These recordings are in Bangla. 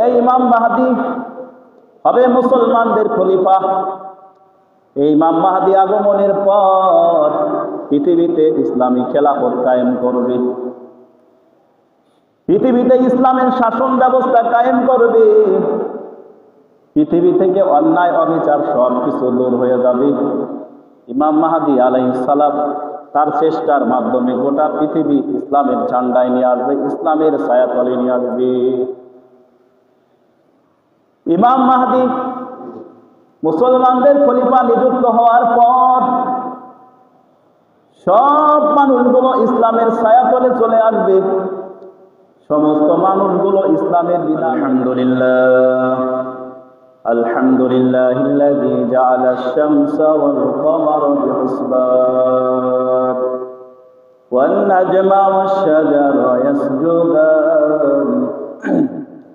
এই ইমাম মাহাদি, হবে মুসলমানদের খলিফা। এই ইমাম মাহাদি আগমনের পর পৃথিবীতে ইসলামী খেলাফত কায়েম করবে। পৃথিবীতে ইসলামের শাসন ব্যবস্থা কায়েম করবে। পৃথিবী থেকে অন্যায়, অবিচার সব কিছু দূর হয়ে যাবে। ইমাম মাহাদি সালাম তার চেষ্টার মাধ্যমে গোটা পৃথিবী ইসলামের ঝান্ডায় নিয়ে আসবে, ইসলামের ছায়াতলে নিয়ে আসবে। ইমাম মাহাদি মুসলমানদের খলিফা নিযুক্ত হওয়ার পর সব মানুষগুলো ইসলামের ছায়াতলে চলে আসবে সমস্ত মানুষগুলো ইসলামের বিনা আলহামদুলিল্লাহ الحمد لله الذي جعل الشمس والقمر بحسبان والنجم والشجر يسجدان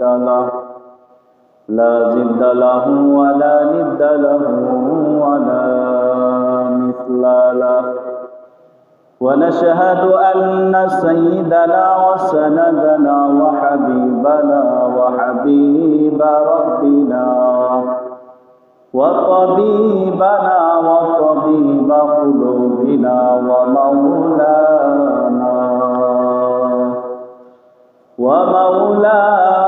له لا ضد له ولا ند له ولا مثل له. ونشهد أن سيدنا وسندنا وحبيبنا وحبيب ربنا وطبيبنا وطبيب قلوبنا ومولانا ومولانا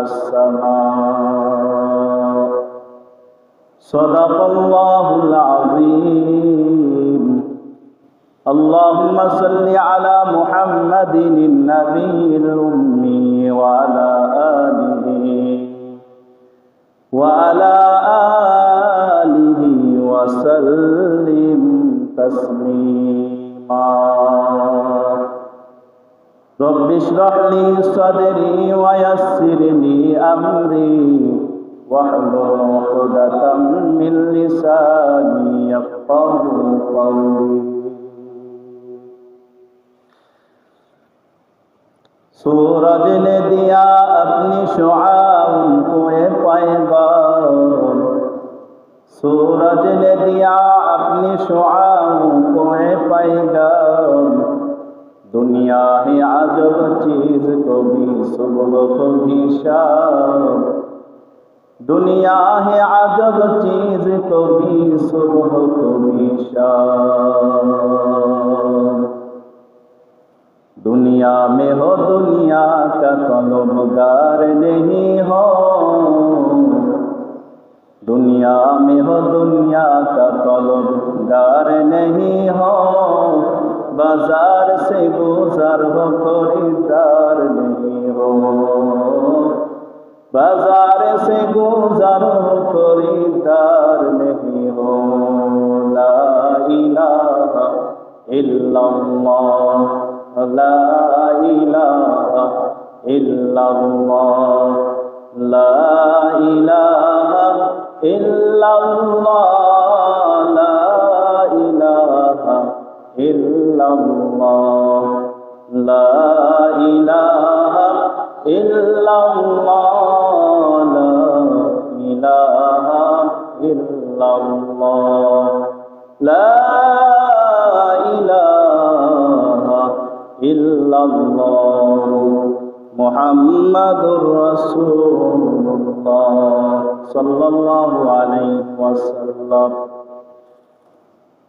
السماء. صدق الله العظيم. اللهم صل على محمد النبي الأمي وعلى آله وعلى آله وسلم تسليما رب اشرح لي صدري ويسر لي أمري واحلل عقدة من لساني يفقه قولي सूरज ने दिया अपनी शुआ उनको ये पैगाम सूरज ने दिया अपनी शुआ उनको ये पैगाम दुनिया है अजब चीज कभी सुबह कभी शाम दुनिया है अजब चीज कभी सुबह कभी शाम दुनिया में हो दुनिया का तलबगार नहीं हो दुनिया में हो दुनिया का तलबगार नहीं हो बाजार से गुजर हो खरीदार नहीं हो बाजार से गुजर हो खरीदार नहीं हो ला इलाहा इल्लल्लाह ला इलाहा इल्लल्लाह ला इलाहा इल्लल्लाह ইল্লাল্লাহ, লা ইলাহা ইল্লাল্লাহ, লা ইলাহা ইল্লাল্লাহ, লা ইলাহা ইল্লাল্লাহ, মুহাম্মাদুর রাসূলুল্লাহ সাল্লাল্লাহু আলাইহি ওয়াসাল্লাম।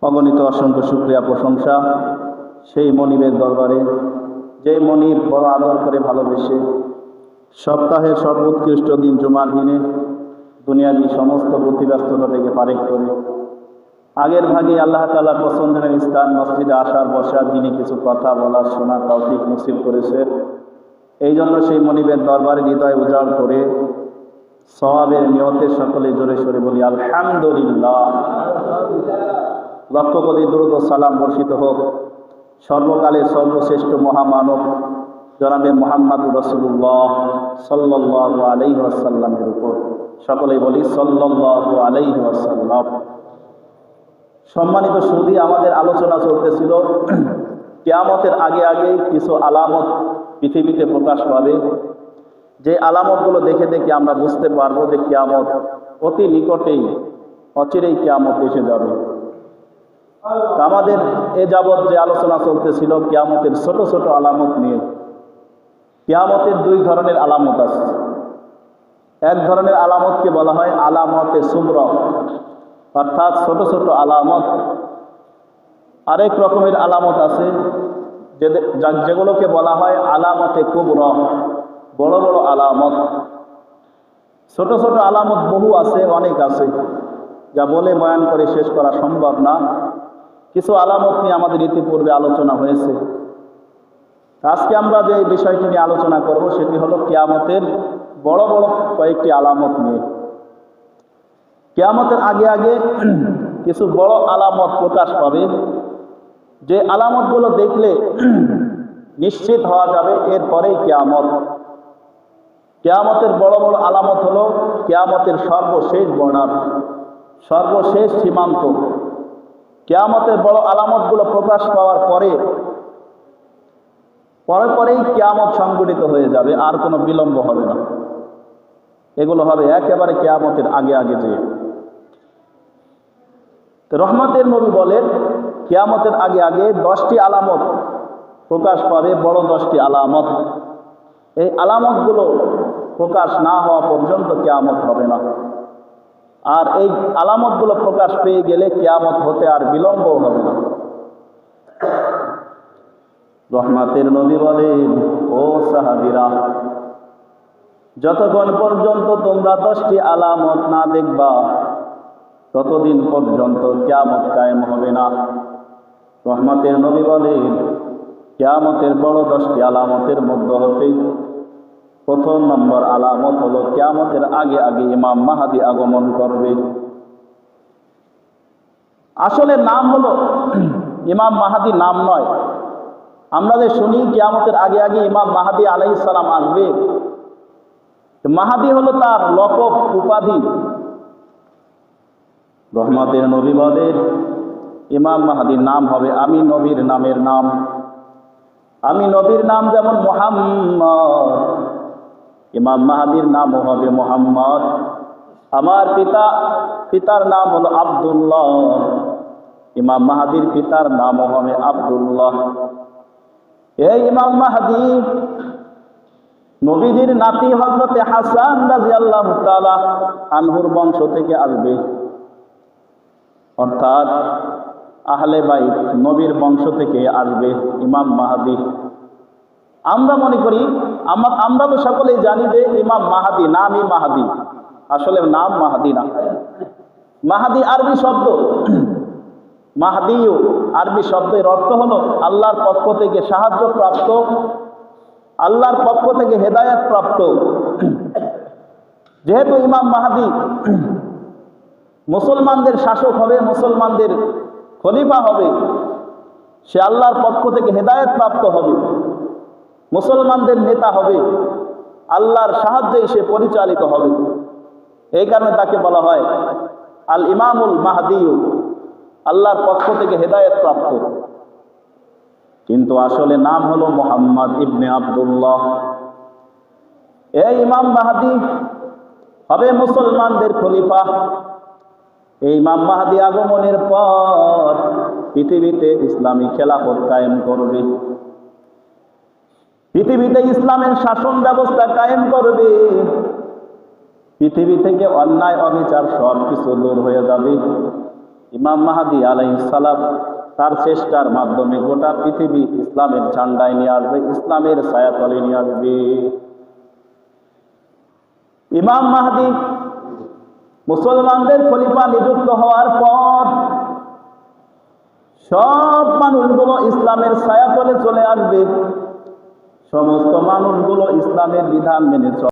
অগণিত অসংখ্য শুক্রিয়া, প্রশংসা। সেই মনিবের দরবারে যে মনিব বড় আদর করে ভালোবেসে সপ্তাহের সর্বোৎকৃষ্ট দিন জুমার দিনে দুনিয়াবি সমস্ত প্রতিব্যস্ততা থেকে পারেক করে। আগের ভাগে আল্লাহ তালা পছন্দের স্থান মসজিদে আসার বসার দিনে কিছু কথা বলার শোনা তৌফিক নসিব করেছে। এই জন্য সেই মনিবের দরবারে হৃদয় উজাড় করে সওয়াবের নিয়তের সকলে জোরে সরে বলি, আলহামদুলিল্লাহ। লক্ষ দ্রুত সালাম বর্ষিত হোক। সর্বকালের সর্বশ্রেষ্ঠ মহামানব জনাবে মোহাম্মদ রসুল্লাহ সাল্লাহ আলাইহি আসাল্লামের উপর। সকলেই বলি সাল্লাহ আলাইহি আসাল্লাম সম্মানিত সুদী আমাদের আলোচনা চলতেছিল, কেয়ামতের আগে আগে কিছু আলামত পৃথিবীতে প্রকাশ পাবে। যে আলামতগুলো দেখে দেখে আমরা বুঝতে পারব যে কেয়ামত অতি নিকটেই, অচিরেই কেয়ামত এসে যাবে। আমাদের এ যাবৎ যে আলোচনা চলতেছিল, কেয়ামতের ছোট ছোট আলামত নিয়ে। কেয়ামতের দুই ধরনের আলামত আছে। এক ধরনের আলামতকে বলা হয় আলামতে সুব্র অর্থাৎ ছোট ছোট আলামত। আরেক রকমের আলামত আছে যেগুলোকে বলা হয় আলামতে কুবর, বড় বড় আলামত। ছোট ছোট আলামত বহু আছে, অনেক আছে। যা বলে বয়ান করে শেষ করা সম্ভব না। কিছু আলামত নিয়ে আমাদের ইতিপূর্বে আলোচনা হয়েছে। আজকে আমরা যে বিষয়টি নিয়ে আলোচনা করব সেটি হলো কেয়ামতের বড় বড় কয়েকটি আলামত নিয়ে। কেয়ামতের আগে আগে কিছু বড় আলামত প্রকাশ পাবে। যে আলামতগুলো দেখলে নিশ্চিত হওয়া যাবে এরপরেই কেয়ামত। কেয়ামতের বড় বড় আলামত হলো কেয়ামতের সর্বশেষ বর্ণার সর্বশেষ সীমান্ত। কেয়ামতের বড় আলামতগুলো প্রকাশ পাওয়ার পরে পরে পরেই কেয়ামত সংগঠিত হয়ে যাবে, আর কোনো বিলম্ব হবে না। এগুলো হবে একেবারে কেয়ামতের আগে আগে যে। তো রহমতের নবী বলেন, কেয়ামতের আগে আগে দশটি আলামত প্রকাশ পাবে, বড় দশটি আলামত। এই আলামতগুলো প্রকাশ না হওয়া পর্যন্ত কেয়ামত হবে না। আর এই আলামতগুলো প্রকাশ পেয়ে গেলে কেয়ামত হতে আর বিলম্ব হবে না। রহমাতের নবী বলেন, ও সাহাবিরা, যতক্ষণ পর্যন্ত তোমরা দশটি আলামত না দেখবা, ততদিন পর্যন্ত কেয়ামত কায়েম হবে না। রহমতের নবী বলেন, কেয়ামতের বড় দশটি আলামতের মধ্য হতে প্রথম নম্বর আলামত হলো কেয়ামতের আগে আগে ইমাম মাহাদি আগমন করবে। আসলে নাম হলো, ইমাম মাহাদি নাম নয়। আমরা যে শুনি কেয়ামতের আগে আগে ইমাম মাহাদি আলাইহিস সালাম আসবে। মাহাদি হলো তার লকব উপাধি। রহমতের নবী বলেন ইমাম মাহাদির নাম হবে আমি নবীর নামের নাম। আমি নবীর নাম যেমন মোহাম্মদ ইমাম মাহাদির নাম হবে মোহাম্মদ। আমার পিতা, পিতার নাম হলো আব্দুল্লাহ। ইমাম মাহাদির পিতার নামও হবে আব্দুল্লাহ। এই ইমাম মাহাদি নবীজির নাতি হজরতে হাসান রাজি আল্লাহ আনহুর বংশ থেকে আসবে। অর্থাৎ আহলে বাইত নবীর বংশ থেকে আসবে ইমাম মাহাদি। আমরা মনে করি, আমা- আমরা তো সকলেই জানি যে ইমাম মাহাদি, নামই মাহাদি। আসলে নাম মাহাদি না। মাহাদি আরবি শব্দ। মাহাদিও আরবি শব্দের অর্থ হলো আল্লাহর পক্ষ থেকে সাহায্য প্রাপ্ত, আল্লাহর পক্ষ থেকে হেদায়ত প্রাপ্ত। যেহেতু ইমাম মাহাদি মুসলমানদের শাসক হবে, মুসলমানদের খলিফা হবে, সে আল্লাহর পক্ষ থেকে হেদায়ত প্রাপ্ত হবে। মুসলমানদের নেতা হবে। আল্লাহর সাহায্যে সে পরিচালিত হবে। এই কারণে তাকে বলা হয় আল ইমামুল মাহাদিউ। আল্লাহর পক্ষ থেকে হেদায়ত প্রাপ্ত। কিন্তু আসলে নাম হলো মোহাম্মদ ইবনে আবদুল্লাহ। এই ইমাম মাহাদি হবে মুসলমানদের খলিফা। এই ইমাম মাহাদি আগমনের পর পৃথিবীতে ইসলামী খেলাফত কায়েম করবে। পৃথিবীতে ইসলামের শাসন ব্যবস্থা কায়েম করবে। পৃথিবী থেকে অন্যায়, অবিচার সব কিছু দূর হয়ে যাবে। ইমাম মাহাদি আলাইসালাম তার চেষ্টার মাধ্যমে গোটা পৃথিবী ইসলামের ঝান্ডায় নিয়ে আসবে, ইসলামের ছায়াতলে নিয়ে আসবে। ইমাম মাহাদি মুসলমানদের খলিফা নিযুক্ত হওয়ার পর সব মানুষগুলো ইসলামের ছায়াতলে চলে আসবে। সমস্ত মানুষগুলো ইসলামের বিধান মেনে চলে।